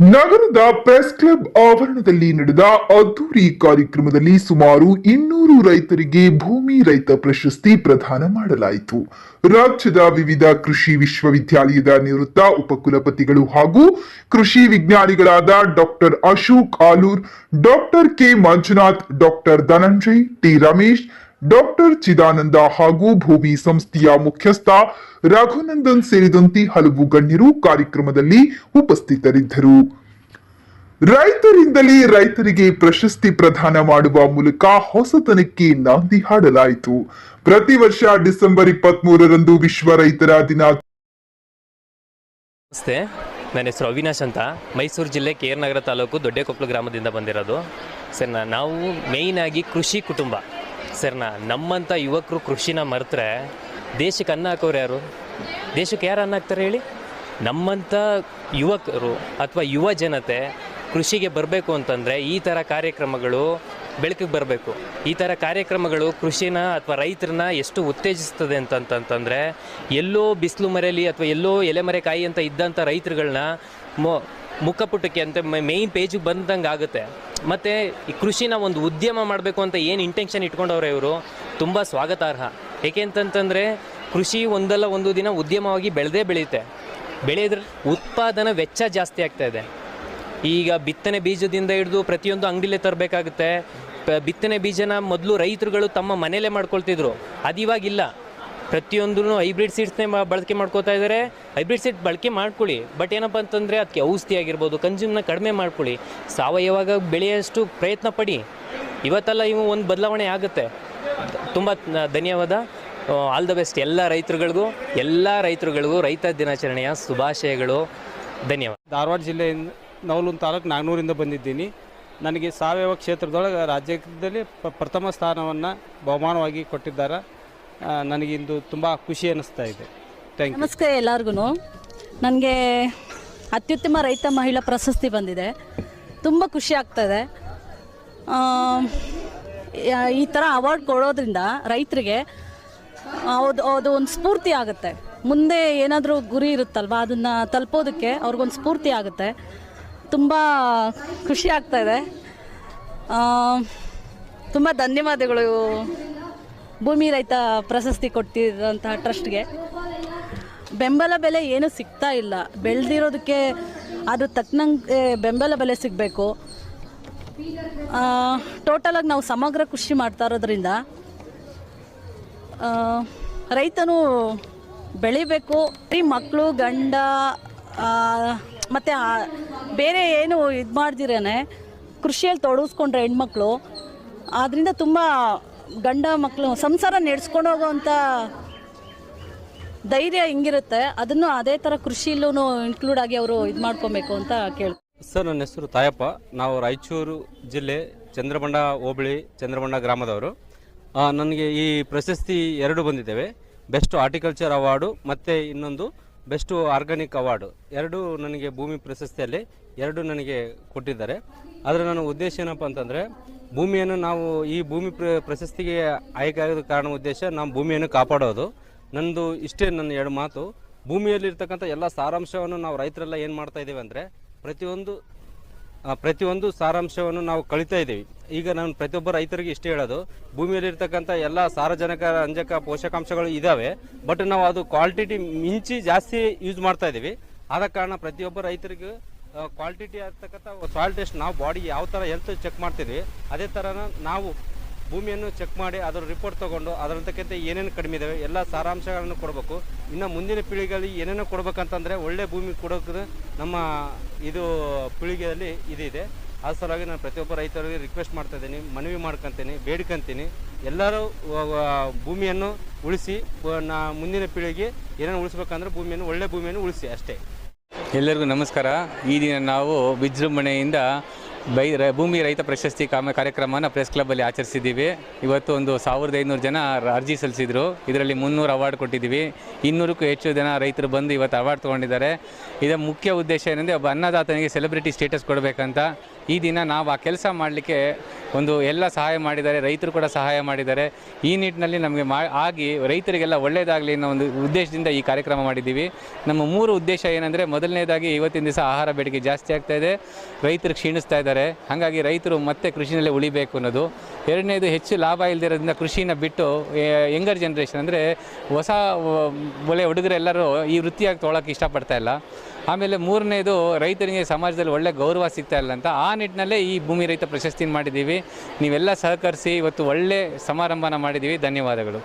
ನಗರದ press club ಆವರಣದಲ್ಲಿ ನಡೆದ ಅದ್ದೂರಿ ಕಾರ್ಯಕ್ರಮದಲ್ಲಿ ಸುಮಾರು ಇನ್ನೂರು ರೈತರಿಗೆ ಭೂಮಿ ರೈತ ಪ್ರಶಸ್ತಿ ಪ್ರದಾನ ಮಾಡಲಾಯಿತು. ರಾಜ್ಯದ ವಿವಿಧ ಕೃಷಿ ವಿಶ್ವವಿದ್ಯಾಲಯದ ನಿವೃತ್ತ ಉಪಕುಲಪತಿಗಳು ಹಾಗೂ ಕೃಷಿ ವಿಜ್ಞಾನಿಗಳಾದ doctor Ashok Alur, doctor K Manjunath, doctor Dhananjay, T Ramesh doctor Chidananda ಹಾಗೂ ಭೂಮಿ ಸಂಸ್ಥೆಯ ಮುಖ್ಯಸ್ಥ ರಘುನಂದನ್ ಸೇರಿದಂತೆ ಹಲವು ಗಣ್ಯರು ಕಾರ್ಯಕ್ರಮದಲ್ಲಿ ಉಪಸ್ಥಿತರಿದ್ದರು. ರೈತರಿಂದಲೇ ರೈತರಿಗೆ ಪ್ರಶಸ್ತಿ ಪ್ರದಾನ ಮಾಡುವ ಮೂಲಕ ಹೊಸತನಕ್ಕೆ ನಾಂದಿ ಹಾಡಲಾಯಿತು. ಪ್ರತಿ ವರ್ಷ ಡಿಸೆಂಬರ್ ಇಪ್ಪತ್ತ್ ಮೂರರಂದು ವಿಶ್ವ ರೈತರ ದಿನ. ನಮಸ್ತೆ. ನನ್ನ ಹೆಸರು ಅವಿನಾಶ್ ಅಂತ. ಮೈಸೂರು ಜಿಲ್ಲೆ ಕೆ ಆರ್ ನಗರ ತಾಲೂಕು ದೊಡ್ಡಕೊಪ್ಪಲು ಗ್ರಾಮದಿಂದ ಬಂದಿರೋದು. ಸರ್ ನಾವು ಮೇಯ್ನಾಗಿ ಕೃಷಿ ಕುಟುಂಬ. ಸರ್ ನಾ ನಮ್ಮಂಥ ಯುವಕರು ಕೃಷಿನ ಮರೆತರೆ ದೇಶಕ್ಕೆ ಅನ್ನ ಹಾಕೋರು ಯಾರು? ದೇಶಕ್ಕೆ ಯಾರು ಅನ್ನ ಹಾಕ್ತಾರೆ ಹೇಳಿ? ನಮ್ಮಂಥ ಯುವಕರು ಅಥವಾ ಯುವ ಜನತೆ ಕೃಷಿಗೆ ಬರಬೇಕು ಅಂತಂದರೆ ಈ ಥರ ಕಾರ್ಯಕ್ರಮಗಳು ಬೆಳಕಿಗೆ ಬರಬೇಕು. ಈ ಥರ ಕಾರ್ಯಕ್ರಮಗಳು ಕೃಷಿನ ಅಥವಾ ರೈತರನ್ನ ಎಷ್ಟು ಉತ್ತೇಜಿಸ್ತದೆ ಅಂತಂತಂತಂದರೆ ಎಲ್ಲೋ ಬಿಸಿಲು ಮರೆಯಲ್ಲಿ ಅಥವಾ ಎಲ್ಲೋ ಎಲೆಮರೆಕಾಯಿ ಅಂತ ಇದ್ದಂಥ ರೈತರುಗಳನ್ನ ಮೊ ಮುಖಪುಟಕ್ಕೆ ಅಂತ ಮೇಯ್ನ್ ಪೇಜಿಗೆ ಬಂದಂಗೆ ಆಗುತ್ತೆ. ಮತ್ತು ಈ ಕೃಷಿನ ಒಂದು ಉದ್ಯಮ ಮಾಡಬೇಕು ಅಂತ ಏನು ಇಂಟೆನ್ಷನ್ ಇಟ್ಕೊಂಡವ್ರೆ ಇವರು? ತುಂಬ ಸ್ವಾಗತಾರ್ಹ. ಏಕೆ ಅಂತಂತಂದರೆ ಕೃಷಿ ಒಂದಲ್ಲ ಒಂದು ದಿನ ಉದ್ಯಮವಾಗಿ ಬೆಳೆದೇ ಬೆಳೆಯುತ್ತೆ. ಬೆಳೆಯೋದ್ರ ಉತ್ಪಾದನಾ ವೆಚ್ಚ ಜಾಸ್ತಿ ಆಗ್ತಾ ಇದೆ. ಈಗ ಬಿತ್ತನೆ ಬೀಜದಿಂದ ಹಿಡಿದು ಪ್ರತಿಯೊಂದು ಅಂಗಡಿಲೇ ತರಬೇಕಾಗುತ್ತೆ. ಬಿತ್ತನೆ ಬೀಜನ ಮೊದಲು ರೈತರುಗಳು ತಮ್ಮ ಮನೇಲೇ ಮಾಡ್ಕೊಳ್ತಿದ್ರು. ಅದು ಇವಾಗಿಲ್ಲ ಪ್ರತಿಯೊಂದೂ ಹೈಬ್ರಿಡ್ ಸೀಡ್ಸ್ನೇ ಬಳಕೆ ಮಾಡ್ಕೋತಾ ಇದ್ದಾರೆ ಹೈಬ್ರಿಡ್ ಸೀಡ್ ಬಳಕೆ ಮಾಡ್ಕೊಳ್ಳಿ. ಬಟ್ ಏನಪ್ಪ ಅಂತಂದರೆ ಅದಕ್ಕೆ ಔಷಧಿ ಆಗಿರ್ಬೋದು ಕನ್ಸ್ಯೂಮ್ನ ಕಡಿಮೆ ಮಾಡ್ಕೊಳ್ಳಿ. ಸಾವಯವಾಗ ಬೆಳೆಯಷ್ಟು ಪ್ರಯತ್ನ ಪಡಿ. ಇವತ್ತೆಲ್ಲ ಇವು ಒಂದು ಬದಲಾವಣೆ ಆಗುತ್ತೆ. ತುಂಬ ಧನ್ಯವಾದ. ಆಲ್ ದ ಬೆಸ್ಟ್ ಎಲ್ಲ ರೈತರುಗಳಿಗೂ ಎಲ್ಲ ರೈತರುಗಳಿಗೂ, ರೈತ ದಿನಾಚರಣೆಯ ಶುಭಾಶಯಗಳು. ಧನ್ಯವಾದ. ಧಾರವಾಡ ಜಿಲ್ಲೆಯಿಂದ ನವಲೂರು ತಾಲೂಕು ನಾಗನೂರಿಂದ ಬಂದಿದ್ದೀನಿ. ನನಗೆ ಸಾವಯವ ಕ್ಷೇತ್ರದೊಳಗೆ ರಾಜ್ಯದಲ್ಲಿ ಪ್ರಥಮ ಸ್ಥಾನವನ್ನು ಬಹುಮಾನವಾಗಿ ಕೊಟ್ಟಿದ್ದಾರೆ. ನನಗಿಂದು ತುಂಬ ಖುಷಿ ಅನ್ನಿಸ್ತಾ ಇದೆ. ಥ್ಯಾಂಕ್ ಯು ನಮಸ್ಕಾರ ಎಲ್ಲರಿಗೂ ನನಗೆ ಅತ್ಯುತ್ತಮ ರೈತ ಮಹಿಳಾ ಪ್ರಶಸ್ತಿ ಬಂದಿದೆ. ತುಂಬ ಖುಷಿ ಆಗ್ತದೆ. ಆ, ಈ ಥರ ಅವಾರ್ಡ್ ಕೊಡೋದ್ರಿಂದ ರೈತರಿಗೆ ಅದು ಅದು ಒಂದು ಸ್ಫೂರ್ತಿ ಆಗುತ್ತೆ. ಮುಂದೆ ಏನಾದರೂ ಗುರಿ ಇರುತ್ತಲ್ವ ಅದನ್ನು ತಲುಪೋದಕ್ಕೆ ಅವ್ರಿಗೊಂದು ಸ್ಫೂರ್ತಿ ಆಗುತ್ತೆ. ತುಂಬ ಖುಷಿ ಆಗ್ತಾ ಇದೆ. ತುಂಬ ಧನ್ಯವಾದಗಳು ಭೂಮಿ ರೈತ ಪ್ರಶಸ್ತಿ ಕೊಟ್ಟಿರೋಂತಹ ಟ್ರಸ್ಟ್ಗೆ. ಬೆಂಬಲ ಬೆಲೆ ಏನು ಸಿಗ್ತಾ ಇಲ್ಲ. ಬೆಳೆದಿರೋದಕ್ಕೆ ಅದು ತಕ್ಕನಂಗೆ ಬೆಂಬಲ ಬೆಲೆ ಸಿಗಬೇಕು. ಟೋಟಲಾಗಿ ನಾವು ಸಮಗ್ರ ಕೃಷಿ ಮಾಡ್ತಾ ಇರೋದ್ರಿಂದ ರೈತನು ಬೆಳಿಬೇಕು. ಈ ಮಕ್ಕಳು ಗಂಡ ಮತ್ತು ಬೇರೆ ಏನು ಇದು ಮಾಡ್ದಿರೇನೆ ಕೃಷಿಯಲ್ಲಿ ತೊಡಗಿಸ್ಕೊಂಡ್ರೆ ಹೆಣ್ಮಕ್ಳು ಆದ್ದರಿಂದ ತುಂಬ ಗಂಡ ಮಕ್ಕಳು ಸಂಸಾರ ನಡೆಸ್ಕೊಂಡು ಹೋಗೋವಂಥ ಧೈರ್ಯ ಹಿಂಗಿರುತ್ತೆ. ಅದನ್ನು ಅದೇ ಥರ ಕೃಷಿಯಲ್ಲೂ ಇನ್ಕ್ಲೂಡ್ ಆಗಿ ಅವರು ಇದು ಮಾಡ್ಕೊಬೇಕು ಅಂತ ಕೇಳಿ ಸರ್, ನನ್ನ ಹೆಸರು ತಾಯಪ್ಪ. ನಾವು ರಾಯಚೂರು ಜಿಲ್ಲೆ ಚಂದ್ರಬಂಡ ಹೋಬಳಿ ಚಂದ್ರಬಂಡ ಗ್ರಾಮದವರು. ನನಗೆ ಈ ಪ್ರಶಸ್ತಿ ಎರಡು ಬಂದಿದ್ದೇವೆ. ಬೆಸ್ಟ್ ಆರ್ಟಿಕಲ್ಚರ್ ಅವಾರ್ಡು ಮತ್ತು ಇನ್ನೊಂದು ಬೆಸ್ಟ್ ಆರ್ಗಾನಿಕ್ ಅವಾರ್ಡು ಎರಡು ನನಗೆ ಭೂಮಿ ಪ್ರಶಸ್ತಿಯಲ್ಲಿ, ಎರಡು ನನಗೆ ಕೊಟ್ಟಿದ್ದಾರೆ. ಆದರೆ ನನ್ನ ಉದ್ದೇಶ ಏನಪ್ಪ ಅಂತಂದರೆ, ಭೂಮಿಯನ್ನು ನಾವು ಈ ಭೂಮಿ ಪ್ರ, ಪ್ರಶಸ್ತಿಗೆ ಆಯ್ಕೆ ಆಗೋದ ಕಾರಣ ಉದ್ದೇಶ ನಾವು ಭೂಮಿಯನ್ನು ಕಾಪಾಡೋದು. ನಂದು ಇಷ್ಟೇ ನನ್ನ ಎರಡು ಮಾತು. ಭೂಮಿಯಲ್ಲಿರ್ತಕ್ಕಂಥ ಎಲ್ಲ ಸಾರಾಂಶವನ್ನು ನಾವು ರೈತರೆಲ್ಲ ಏನು ಮಾಡ್ತಾ ಇದ್ದೀವಿ ಅಂದರೆ, ಪ್ರತಿಯೊಂದು ಪ್ರತಿಯೊಂದು ಸಾರಾಂಶವನ್ನು ನಾವು ಕಳೀತಾ ಇದ್ದೀವಿ. ಈಗ ನಾನು ಪ್ರತಿಯೊಬ್ಬ ರೈತರಿಗೆ ಇಷ್ಟೇ ಹೇಳೋದು, ಭೂಮಿಯಲ್ಲಿರ್ತಕ್ಕಂಥ ಎಲ್ಲ ಸಾರಜನಕ, ರಂಜಕ, ಪೋಷಕಾಂಶಗಳು ಇದ್ದಾವೆ ಬಟ್ ನಾವು ಅದು ಕ್ವಾಲಿಟಿ ಮಿಂಚಿ ಜಾಸ್ತಿ ಯೂಸ್ ಮಾಡ್ತಾ ಇದ್ದೀವಿ. ಆದ ಕಾರಣ ಪ್ರತಿಯೊಬ್ಬ ರೈತರಿಗೂ ಕ್ವಾಲಿಟಿ ಆಗ್ತಕ್ಕಂಥ ಸಾಯಿಲ್ ಟೆಸ್ಟ್ ನಾವು ಬಾಡಿ ಯಾವ ಥರ ಹೆಲ್ತ್ ಚೆಕ್ ಮಾಡ್ತೀವಿ ಅದೇ ಥರನ ನಾವು ಭೂಮಿಯನ್ನು ಚೆಕ್ ಮಾಡಿ ಅದರ ರಿಪೋರ್ಟ್ ತಗೊಂಡು ಅದರಂತಕ್ಕಂಥ ಏನೇನು ಕಡಿಮೆ ಇದಾವೆ, ಎಲ್ಲ ಸಾರಾಂಶಗಳನ್ನು ಕೊಡಬೇಕು. ಇನ್ನು ಮುಂದಿನ ಪೀಳಿಗೆಯಲ್ಲಿ ಏನೇನೋ ಕೊಡ್ಬೇಕಂತಂದರೆ ಒಳ್ಳೆ ಭೂಮಿ ಕೊಡೋಕೆ ನಮ್ಮ ಇದು ಪೀಳಿಗೆಯಲ್ಲಿ ಇದಿದೆ. ಆ ಸಲುವಾಗಿ ನಾನು ಪ್ರತಿಯೊಬ್ಬ ರೈತರಿಗೆ ರಿಕ್ವೆಸ್ಟ್ ಮಾಡ್ತಾ ಇದ್ದೀನಿ, ಮನವಿ ಮಾಡ್ಕೊತೀನಿ, ಬೇಡ್ಕೊಂತೀನಿ. ಎಲ್ಲರೂ ಭೂಮಿಯನ್ನು ಉಳಿಸಿ ನಾ ಮುಂದಿನ ಪೀಳಿಗೆ ಏನೇನು ಉಳಿಸ್ಬೇಕಂದ್ರೆ ಭೂಮಿಯನ್ನು, ಒಳ್ಳೆ ಭೂಮಿಯನ್ನು ಉಳಿಸಿ ಅಷ್ಟೇ. ಎಲ್ಲರಿಗೂ ನಮಸ್ಕಾರ. ಈ ದಿನ ನಾವು ವಿಜೃಂಭಣೆಯಿಂದ ಬೈ ಭೂಮಿ ರೈತ ಪ್ರಶಸ್ತಿ ಕಾಮ ಕಾರ್ಯಕ್ರಮನ ಪ್ರೆಸ್ ಕ್ಲಬ್ಬಲ್ಲಿ ಆಚರಿಸಿದ್ದೀವಿ. ಇವತ್ತು ಒಂದು ಸಾವಿರದ ಐನೂರು ಜನ ಅರ್ಜಿ ಸಲ್ಲಿಸಿದರು. ಇದರಲ್ಲಿ ಮುನ್ನೂರು ಅವಾರ್ಡ್ ಕೊಟ್ಟಿದ್ದೀವಿ. ಇನ್ನೂರಕ್ಕೂ ಹೆಚ್ಚು ಜನ ರೈತರು ಬಂದು ಇವತ್ತು ಅವಾರ್ಡ್ ತೊಗೊಂಡಿದ್ದಾರೆ. ಇದರ ಮುಖ್ಯ ಉದ್ದೇಶ ಏನಂದರೆ, ಒಬ್ಬ ಅನ್ನದಾತನಿಗೆ ಸೆಲೆಬ್ರಿಟಿ ಸ್ಟೇಟಸ್ ಕೊಡಬೇಕಂತ. ಈ ದಿನ ನಾವು ಆ ಕೆಲಸ ಮಾಡಲಿಕ್ಕೆ ಒಂದು ಎಲ್ಲ ಸಹಾಯ ಮಾಡಿದ್ದಾರೆ, ರೈತರು ಕೂಡ ಸಹಾಯ ಮಾಡಿದ್ದಾರೆ. ಈ ನಿಟ್ಟಿನಲ್ಲಿ ನಮಗೆ ಮಾ, ಆಗಿ ರೈತರಿಗೆಲ್ಲ ಒಳ್ಳೆಯದಾಗಲಿ ಅನ್ನೋ ಒಂದು ಉದ್ದೇಶದಿಂದ ಈ ಕಾರ್ಯಕ್ರಮ ಮಾಡಿದ್ದೀವಿ. ನಮ್ಮ ಮೂರು ಉದ್ದೇಶ ಏನಂದರೆ ಮೊದಲನೇದಾಗಿ ಇವತ್ತಿನ ದಿವಸ ಆಹಾರ ಬೇಡಿಕೆ ಜಾಸ್ತಿ ಆಗ್ತಾ ಇದೆ. ರೈತರು ಕ್ಷೀಣಿಸ್ತಾ ಇದ್ದಾರೆ. ಹಾಗಾಗಿ ರೈತರು ಮತ್ತೆ ಕೃಷಿನಲ್ಲೇ ಉಳಿಬೇಕು ಅನ್ನೋದು. ಎರಡನೇದು ಹೆಚ್ಚು ಲಾಭ ಇಲ್ಲದಿರೋದ್ರಿಂದ ಕೃಷಿನ ಬಿಟ್ಟು ಯಂಗರ್ ಜನ್ರೇಷನ್ ಅಂದರೆ ಹೊಸ ವ- ಒಳ್ಳೆ ಹುಡುಗರೆಲ್ಲರೂ ಈ ವೃತ್ತಿಯಾಗಿ ತೊಗೊಳಕ್ಕೆ ಇಷ್ಟಪಡ್ತಾ ಇಲ್ಲ. ಆಮೇಲೆ ಮೂರನೇದು ರೈತರಿಗೆ ಸಮಾಜದಲ್ಲಿ ಒಳ್ಳೆ ಗೌರವ ಸಿಗ್ತಾ ಇಲ್ಲ ಅಂತ ಆ ನಿಟ್ಟಿನಲ್ಲೇ ಈ ಭೂಮಿ ರೈತ ಪ್ರಶಸ್ತಿ ಮಾಡಿದ್ದೀವಿ. ನೀವೆಲ್ಲ ಸಹಕರಿಸಿ ಇವತ್ತು ಒಳ್ಳೆ ಸಮಾರಂಭನ ಮಾಡಿದ್ದೀವಿ. ಧನ್ಯವಾದಗಳು.